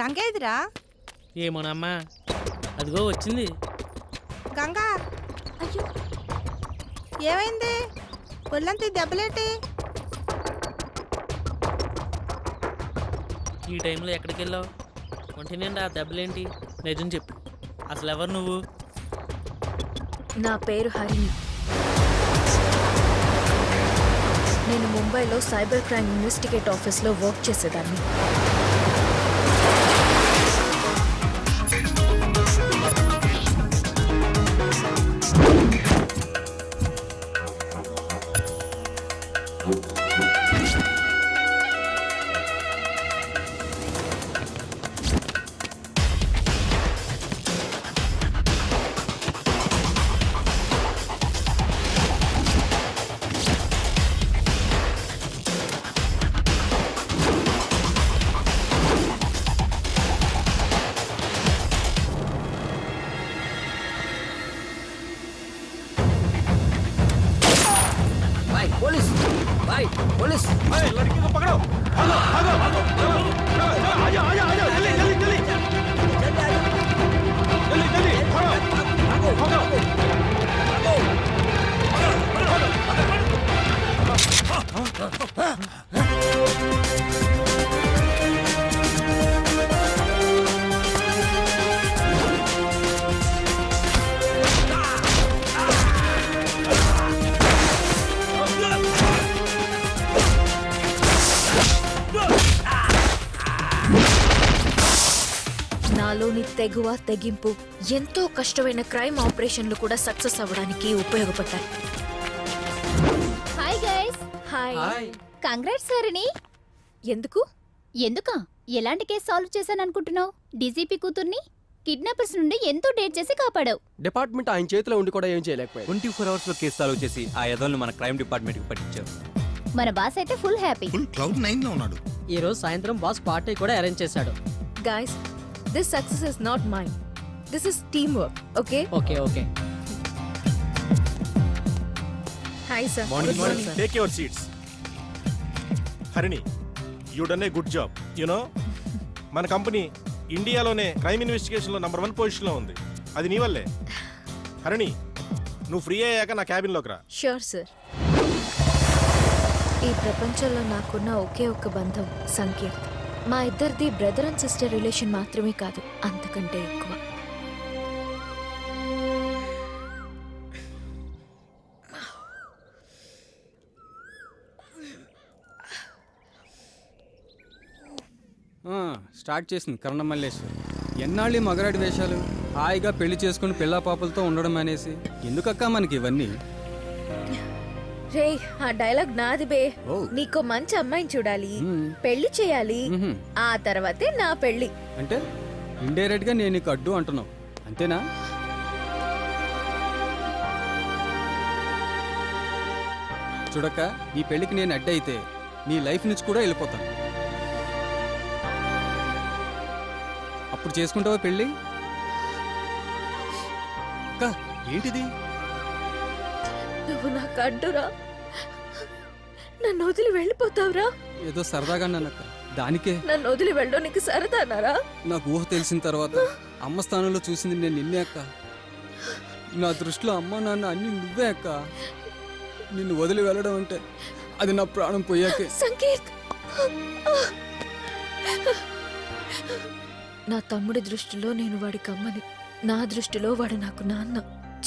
గంగ ఎదురా? ఏమోనమ్మా అదిగో వచ్చింది. గంగ అయ్యో ఏమైంది? ఒళ్ళంతా ఈ దెబ్బలేటి? ఈ టైంలో ఎక్కడికి వెళ్ళావు? ఒంటి నిండా ఆ దెబ్బలేంటి? నిజం చెప్పు. అసలు ఎవరు నువ్వు? నా పేరు హరిణి. నేను ముంబైలో సైబర్ క్రైమ్ ఇన్వెస్టిగేట్ ఆఫీస్లో వర్క్ చేసేదాన్ని. నాలోని తెగువ తెగింపు ఎంతో కష్టమైన క్రైమ్ ఆపరేషన్లు కూడా సక్సెస్ అవ్వడానికి ఉపయోగపడ్డాయి. Hi guys. Hi. Hi congrats సారిని ఎందుకు? ఎందుకా? ఎలాంటి కేసు సాల్వ్ చేశాను అనుకుంటున్నావు డీజీపీ కూతుర్ని కిడ్నాపర్స్ నుండి ఎంతో డేట్ చేసి కాపాడావు. డిపార్ట్మెంట్ ఆయన చేతిలో ఉండి కూడా ఏం చేయలేకపోయాడు. ట్వంటీ ఫోర్ అవర్స్లో కేసు సాల్వ్ చేసి ఆ యదవల్ని మన క్రైమ్ డిపార్ట్మెంట్కి పట్టించారు. మన బాస్ అయితే ఫుల్ హ్యాపీ. ఫుల్ క్లౌడ్ నైన్లో ఉన్నాడు. ఈ రోజు సాయంత్రం బాస్ పార్టీ కూడా అరేంజ్ చేశాడు. Guys this success is not mind this is team work okay okay okay hi sir morning morning take your seats Harini you done a good job you know మన company ఇండియాలోనే crime ఇన్వెస్టిగేషన్లో number one పొజిషన్లో ఉంది. అది నీ వల్లే. హరిణి నువ్వు free అయ్యాక నా క్యాబిన్లోకి రా. షూర్ సార్ ఈ ప్రపంచంలో నాకున్న ఒకే ఒక్క బంధం సంకీర్త్. మా ఇద్దరిది బ్రదర్ అండ్ సిస్టర్ రిలేషన్ మాత్రమే కాదు అంతకంటే ఎక్కువ. స్టార్ట్ చేసింది కరుణ మల్లేశ్వర్. ఎన్నాళ్ళు మగరాడి వేషాలు? హాయిగా పెళ్ళి చేసుకుని పిల్లా పాపలతో ఉండడం అనేసి ఎందుకక్క మనకి ఇవన్నీ? రే ఆ డైలాగ్ నాది బే. ఓ. నీకో మంచి అమ్మాయిని చూడాలి. మ్మ్. పెళ్ళి చేయాలి. మ్హూ. ఆ తర్వాతే నా పెళ్ళి. అంటే ఇండైరెక్ట్గా నేను నీకు అడ్డు అంటున్నావు. అంతేనా? చూడక్క నీ పెళ్ళికి నేను అడ్డు అయితే నీ లైఫ్ నుంచి కూడా వెళ్ళిపోతాను. అప్పుడు చేసుకుంటావా పెళ్ళి అక్క ఏంటిది? నువ్వు నాకు అడ్డురా. నన్ను వదిలి వెళ్ళిపోతావురా? ఏదో సరదాగా అన్నానక్క. దానికే. నన్ను వదిలి వెళ్ళడం నీకు సరదానారా నాకు ఊహ తెలిసిన తర్వాత అమ్మ స్థానంలో చూసింది నేను నిన్నే అక్క. నా దృష్టిలో అమ్మ నాన్న అన్ని నువ్వే అక్క. నిన్ను వదిలి వెళ్ళడం అంటే అది నా ప్రాణం పోయాకే. సంకీర్త్ నా తమ్ముడి దృష్టిలో నేను వాడికి అమ్మని నా దృష్టిలో వాడు నాకు నాన్న.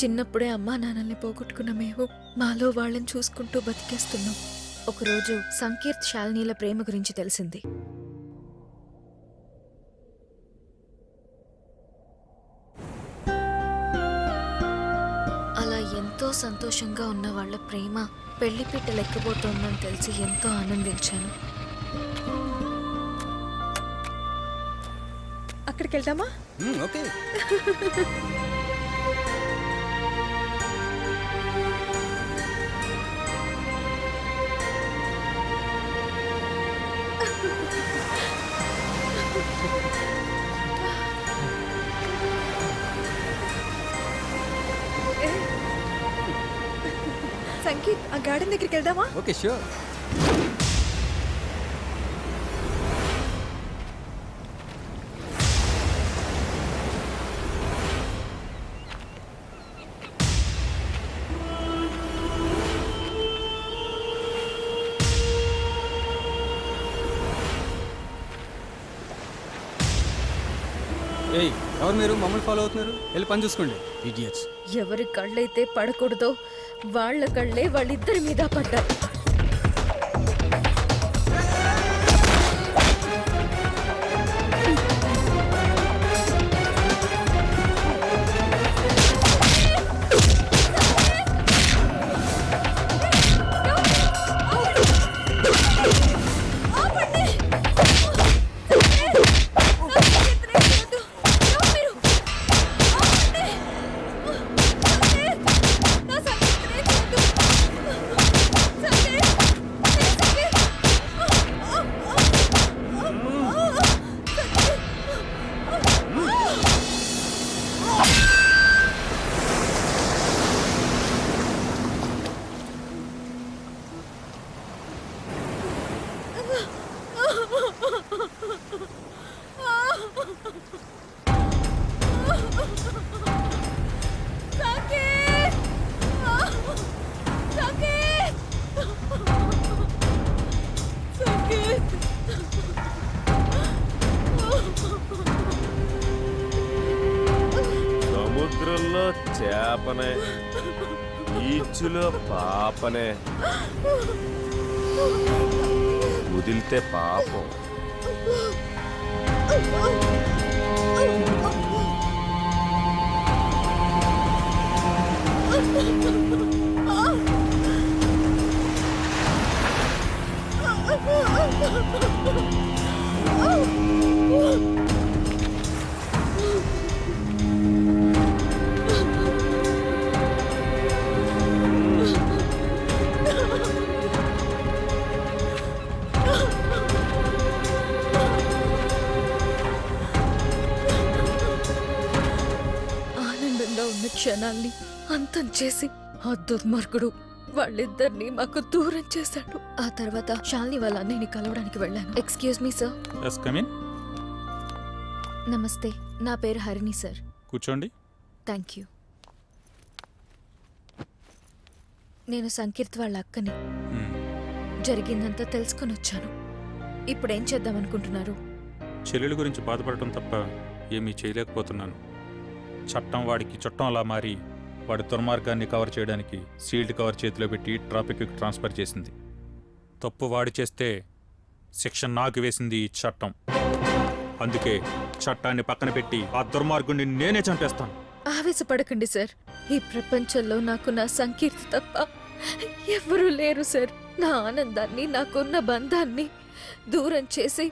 చిన్నప్పుడే అమ్మా నాన్నల్ని పోగొట్టుకున్న మేము మాలో వాళ్ళని చూసుకుంటూ బతికేస్తున్నాం. ఒకరోజు సంకీర్త్ శాలినీల ప్రేమ గురించి తెలిసింది. అలా ఎంతో సంతోషంగా ఉన్న వాళ్ళ ప్రేమ పెళ్ళిపీట లెక్కబోతోందని తెలిసి ఎంతో ఆనందించాను. అక్కడికి వెళ్దామా ఓకే. సంగీత్ ఆ గార్డెన్ దగ్గరికి వెళ్దామా? ఓకే షూర్ మీరు మమ్మల్ని ఫాలో అవుతున్నారు? వెళ్ళి పని చూసుకోండి. ఇడియట్స్ ఎవరి కళ్ళైతే పడకూడదో వాళ్ళ కళ్ళే వాళ్ళిద్దరి మీద పడ్డాయి. సముద్రంలో చేపనే బీచ్లో పాపనే. వదిలితే పాపం. Oh! క్షణాల్ని అంతం చేసి ఆ దుర్మార్గుడు వాళ్ళిద్దరిని మాకు దూరం చేశాడు. ఆ తర్వాత శాలిని వాళ్ళ అన్నయ్యని కలవడానికి వెళ్ళాను. Excuse me sir yes come in నమస్తే నా పేరు హరిణి సార్ కూర్చోండి. థ్యాంక్ యూ నేను సంకీర్త్ వాళ్ళ అక్కని. మ్మ్. జరిగిందంతా తెలుసుకొని వచ్చాను. ఇప్పుడు ఏం చేద్దాం అనుకుంటున్నారు చెల్లెల గురించి బాధపడటం తప్ప ఏమీ చేయలేకపోతున్నాను. చట్టం వాడికి చుట్టం అలా మారి వాడి దుర్మార్గాన్ని కవర్ చేయడానికి సీల్డ్ కవర్ చేతిలో పెట్టి ట్రాఫిక్కి ట్రాన్స్ఫర్ చేసింది. తప్పు వాడి చేస్తే శిక్ష నాకు వేసింది ఈ చట్టం. అందుకే చట్టాన్ని పక్కన పెట్టి ఆ దుర్మార్గుడిని నేనే చంపేస్తాను. ఆవేశపడకండి సార్. ఈ ప్రపంచంలో నాకు నా సంకీర్తి తప్ప ఎవరూ లేరు సార్. నా ఆనందాన్ని నాకున్న బంధాన్ని దూరం చేసి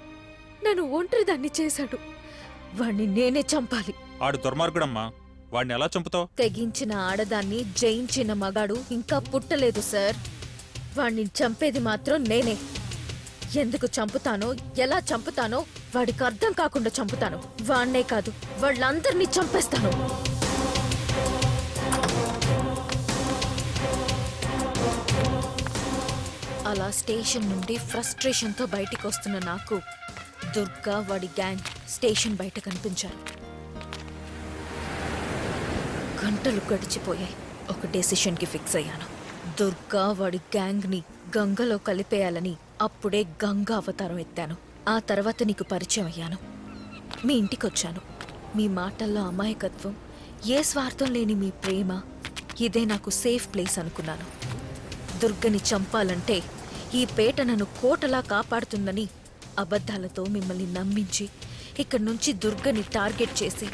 నన్ను ఒంటరిదాన్ని చేశాడు. వాణ్ణి నేనే చంపాలి. ఆడు దుర్మార్గుడమ్మా. వాడిని ఎలా చంపుతావు? తెగించిన ఆడదాన్ని జయించిన మగాడు ఇంకా పుట్టలేదు సార్. వాణ్ణి చంపేది మాత్రం నేనే. ఎందుకు చంపుతానో ఎలా చంపుతానో వాడికి అర్థం కాకుండా చంపుతాను. వాణ్ణే కాదు వాళ్ళందరినీ చంపేస్తాను. అలా స్టేషన్ నుండి ఫ్రస్ట్రేషన్తో బయటికి వస్తున్న నాకు దుర్గా వాడి గ్యాంగ్ స్టేషన్ బయట కనిపించారు. గంటలు గడిచిపోయాయి. ఒక డెసిషన్కి ఫిక్స్ అయ్యాను. దుర్గా వాడి గ్యాంగ్ని గంగలో కలిపేయాలని అప్పుడే గంగా అవతారం ఎత్తాను. ఆ తర్వాత నీకు పరిచయం అయ్యాను. మీ ఇంటికొచ్చాను మీ మాటల్లో అమాయకత్వం ఏ స్వార్థం లేని మీ ప్రేమ ఇదే నాకు సేఫ్ ప్లేస్ అనుకున్నాను. దుర్గని చంపాలంటే ఈ పేట నన్ను కోటలా కాపాడుతుందని అబద్ధాలతో మిమ్మల్ని నమ్మించి ఇక్కడి నుంచి దుర్గని టార్గెట్ చేసి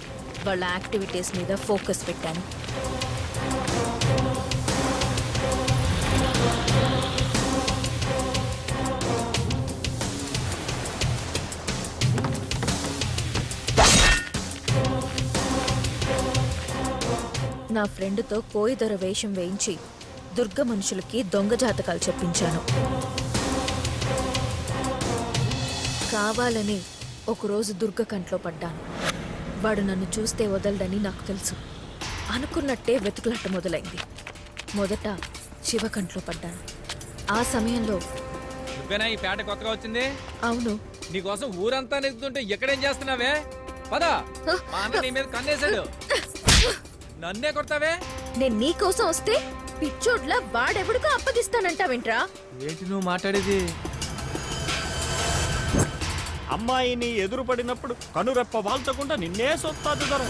వాళ్ళ యాక్టివిటీస్ మీద ఫోకస్ పెట్టాను. నా ఫ్రెండ్తో కోయిదొర వేషం వేయించి దుర్గ మనుషులకి దొంగ జాతకాలు చెప్పించాను. కావాలని ఒకరోజు దుర్గ కంట్లో పడ్డాను. వాడు నన్ను చూస్తే వదలడని నాకు తెలుసు. అనుకున్నట్టే వెతుకులాట మొదలైంది. మొదట శివ కంట్లో పడ్డాను. ఆ సమయంలో నువ్వేనా ఈ పేట కొత్తగా వచ్చింది? అవును. నీకోసం ఊరంతా నెగ్గుతుంటే ఎక్కడేం చేస్తున్నావే? పద. మా అన్న నీ మీద కన్నేశాడు. నన్నే కొడతావే? నేను నీకోసం వస్తే పిచ్చోడ్లా వాడెవడికో అప్పగిస్తానంటావేంట్రా? ఏంటి నువ్వు మాట్లాడేది? అమ్మాయిని ఎదురు పడినప్పుడు కనురెప్ప వాల్చకుండా నిన్నే సొత్తాదు దొర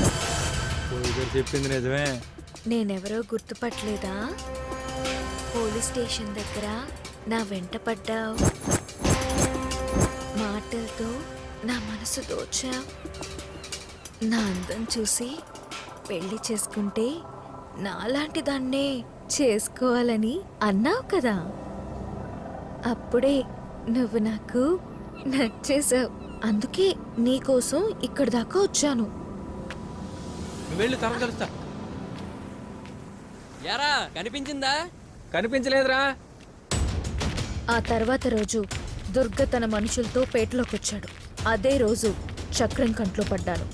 చెప్పింది నిజమే. నేనెవరో గుర్తుపట్టలేదా? పోలీస్ స్టేషన్ దగ్గర నా వెంట పడ్డావు. మాటలతో నా మనసు దోచా. నా అందం చూసి పెళ్ళి చేసుకుంటే నాలాంటి దాన్నే చేసుకోవాలని అన్నావు కదా. అప్పుడే నువ్వు నాకు నచ్చేసావు అందుకే నీకోసం ఇక్కడి దాకా వచ్చాను. నువ్వు వెళ్ళు తర్వాత కలుస్తా. యారా కనిపించిందా? కనిపించలేదురా. ఆ తర్వాత రోజు దుర్గ తన మనుషులతో పేటలోకి వచ్చాడు అదే రోజు చక్రం కంట్లో పడ్డాను!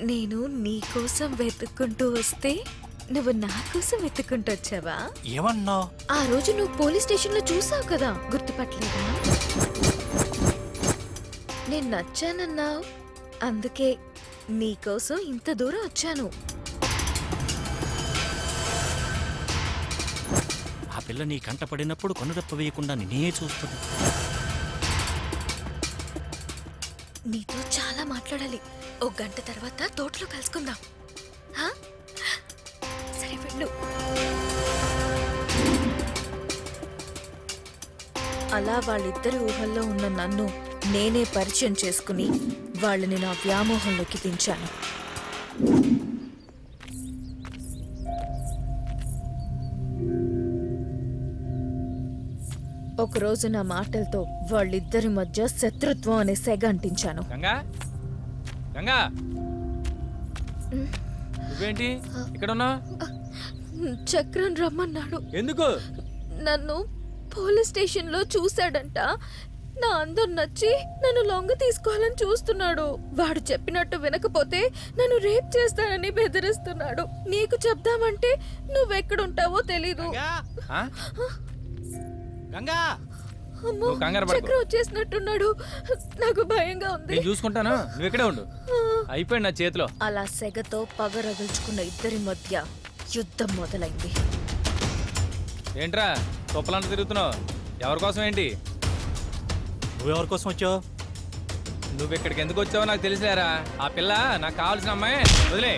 నేను నీ కోసం వెతుక్కుంటూ వస్తే నువ్వు నా కోసం వెతుక్కుంటూ వచ్చావా ఏమన్నా? ఆ రోజు నువ్వు పోలీస్ స్టేషన్లో చూసావు కదా గుర్తుపట్టలేదా? నేను నచ్చానన్నావు అందుకే నీకోసం ఇంత దూరం వచ్చాను. ఆ పిల్ల నీ కంట పడినప్పుడు కనురెప్ప వేయకుండా నిన్నే చూస్తుంది. నీతో చాలా మాట్లాడాలి. ఓ గంట తర్వాత తోటలో కలుసుకుందాం. హా? అలా వాళ్ళిద్దరి ఊహల్లో ఉన్న నన్ను నేనే పరిచయం చేసుకుని వాళ్ళని నా వ్యామోహంలోకి దించాను. ఒకరోజు నా మాటలతో వాళ్ళిద్దరి మధ్య శత్రుత్వం అనే సెగ అంటించాను. నువ్వేంటి? ఇక్కడ చక్రం రమ్మన్నాడు. ఎందుకు? నన్ను పోలీస్ స్టేషన్లో చూశాడంట. నా అందం నచ్చి నన్ను లొంగ తీసుకోవాలని చూస్తున్నాడు. వాడు చెప్పినట్టు వినకపోతే నన్ను రేప్ చేస్తానని బెదిరిస్తున్నాడు. నీకు చెప్దామంటే నువ్వెక్కడుంటావో తెలీదు? గంగా! అమ్మో నువ్వు కంగారు పడకు. చక్రం వచ్చేసినట్టున్నాడు. నాకు భయంగా ఉంది. నేను చూసుకుంటాను. నువ్వు ఇక్కడే ఉండు అయిపోయింది నా చేతిలో. అలా సెగతో పగ రగుల్చుకున్న ఇద్దరి మధ్య యుద్ధం మొదలైంది. ఏంట్రా తొప్పలంట తిరుగుతున్నావు. ఎవరి కోసం ఏంటి? నువ్వెవరి కోసం వచ్చావు? నువ్వు ఇక్కడికి ఎందుకు వచ్చావో నాకు తెలిసిలేరా. ఆ పిల్ల నాకు కావాల్సిన అమ్మాయి. వదిలే.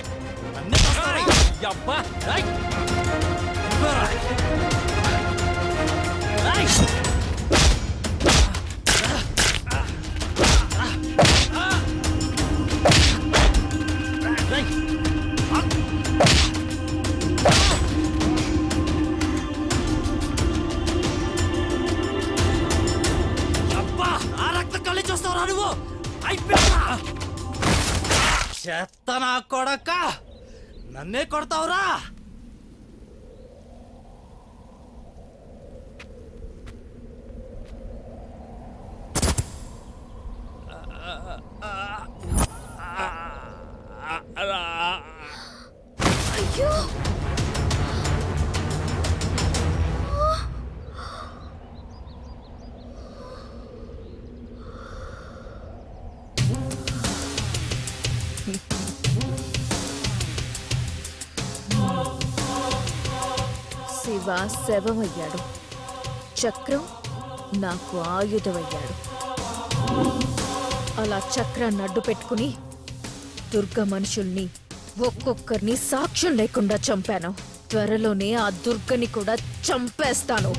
అబ్బా చెత్త నా కొడక నన్నే కొడతావురా Mm-hmm. శివ శవమయ్యాడు చక్రం నాకు ఆయుధమయ్యాడు. అలా చక్రాన్ని అడ్డు పెట్టుకుని దుర్గ మనుషుల్ని ఒక్కొక్కరిని సాక్ష్యం లేకుండా చంపాను. త్వరలోనే ఆ దుర్గని కూడా చంపేస్తాను.